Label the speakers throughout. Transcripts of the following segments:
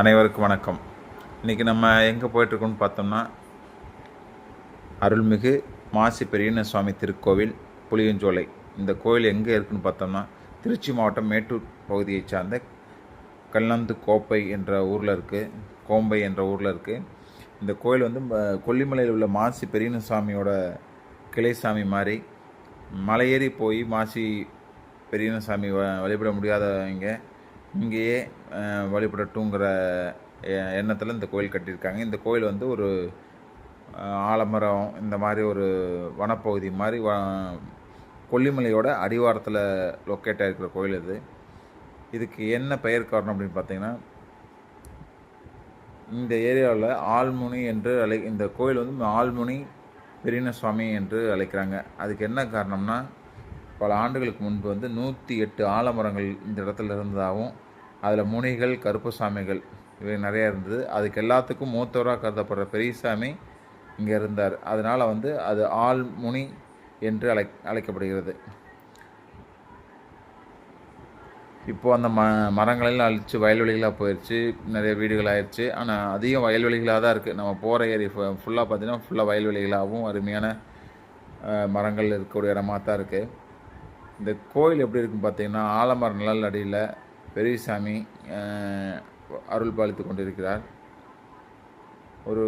Speaker 1: அனைவருக்கும் வணக்கம். இன்றைக்கி நம்ம எங்கே போயிட்டுருக்கோம்னு பார்த்தோம்னா அருள்மிகு மாசி பெரியன சுவாமி திருக்கோவில் புளியஞ்சோலை. இந்த கோவில் எங்கே இருக்குதுன்னு பார்த்தோம்னா திருச்சி மாவட்டம் மேட்டூர் பகுதியை சார்ந்த கல்லந்து கோப்பை என்ற ஊரில் இருக்குது கோம்பை என்ற ஊரில் இருக்குது இந்த கோயில் வந்து கொல்லிமலையில் உள்ள மாசி பெரியன சுவாமியோட கிளை சாமி மாதிரி மலையேறி போய் மாசி பெரியன சாமி வ வழிபட முடியாதவங்க இங்கேயே வழிபடட்டுங்கிற எண்ணத்தில் இந்த கோயில் கட்டியிருக்காங்க. இந்த கோயில் வந்து ஒரு ஆலமரம் இந்த மாதிரி ஒரு வனப்பகுதி மாதிரி வ கொல்லிமலையோட அடிவாரத்தில் லொக்கேட் ஆகிருக்கிற கோயில் இது. இதுக்கு என்ன பெயர் காரணம் அப்படின்னு பார்த்தீங்கன்னா இந்த ஏரியாவில் ஆல்முனி என்று அழை இந்த கோயில் வந்து ஆல்முனி பெரியன சுவாமி என்று அழைக்கிறாங்க. அதுக்கு என்ன காரணம்னா பல ஆண்டுகளுக்கு முன்பு வந்து நூற்றி எட்டு ஆலமரங்கள் இந்த இடத்துல இருந்ததாகவும் அதில் முனிகள் கருப்பசாமிகள் இவை நிறையா இருந்தது. அதுக்கு எல்லாத்துக்கும் மூத்தவராக கருதப்படுற பெரியசாமி இங்கே இருந்தார். அதனால் வந்து அது ஆல்முனி என்று அழை அழைக்கப்படுகிறது. இப்போ அந்த ம மரங்களெல்லாம் அழித்து வயல்வெளிகளாக போயிடுச்சு நிறைய வீடுகள் ஆயிடுச்சு ஆனால் அதிகம் வயல்வெளிகளாக தான் இருக்குது நம்ம போகிற ஏரி ஃபுல்லாக பார்த்தீங்கன்னா ஃபுல்லாக வயல்வெளிகளாகவும் அருமையான மரங்கள் இருக்கக்கூடிய இடமா தான் இருக்குது இந்த கோயில் எப்படி இருக்குன்னு பார்த்தீங்கன்னா ஆலமர நிழல் அடியில் பெரியசாமி அருள் பாலித்து கொண்டிருக்கிறார். ஒரு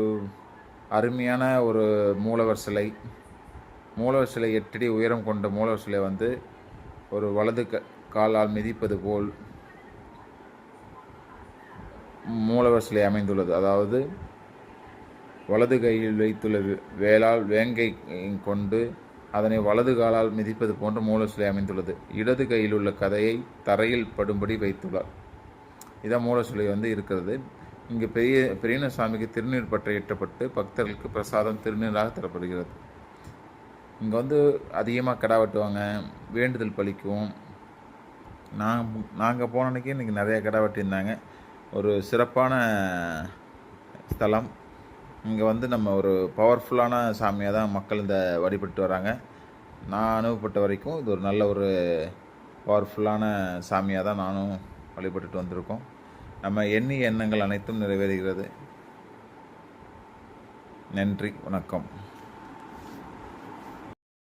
Speaker 1: அருமையான ஒரு மூலவர் சிலை. மூலவர் சிலை எட்டடி உயரம் கொண்ட மூலவர் சிலை வந்து ஒரு வலது க காலால் மிதிப்பது போல் மூலவர் சிலை அமைந்துள்ளது. அதாவது வலது கையில் வைத்துள்ள வேளால் வேலால் வேங்கை கொண்டு அதனை வலது காலால் மிதிப்பது போன்ற மூலசிலை அமைந்துள்ளது. இடது கையில் உள்ள கதையை தரையில் படும்படி வைத்துள்ளார். இதான் மூலசிலை வந்து இருக்கிறது. இங்கே பெரிய பெரியன சாமிக்கு திருநீர் பற்றை எட்டப்பட்டு பக்தர்களுக்கு பிரசாதம் திருநீராக தரப்படுகிறது. இங்கே வந்து அதிகமாக கடா வெட்டுவாங்க வேண்டுதல் பலிக்கும். நான் நாங்கள் போன அன்றைக்கி இன்றைக்கி நிறைய கடை வெட்டியிருந்தாங்க. ஒரு சிறப்பான ஸ்தலம். இங்கே வந்து நம்ம ஒரு பவர்ஃபுல்லான சாமியாக தான் மக்கள் இந்த வழிபட்டு வராங்க. நான் அனுபவப்பட்ட வரைக்கும் இது ஒரு நல்ல ஒரு பவர்ஃபுல்லான சாமியாக தான் நானும் வழிபட்டுட்டு வந்திருக்கோம். நம்ம எண்ணிய எண்ணங்கள் அனைத்தும் நிறைவேறுகிறது. நன்றி வணக்கம்.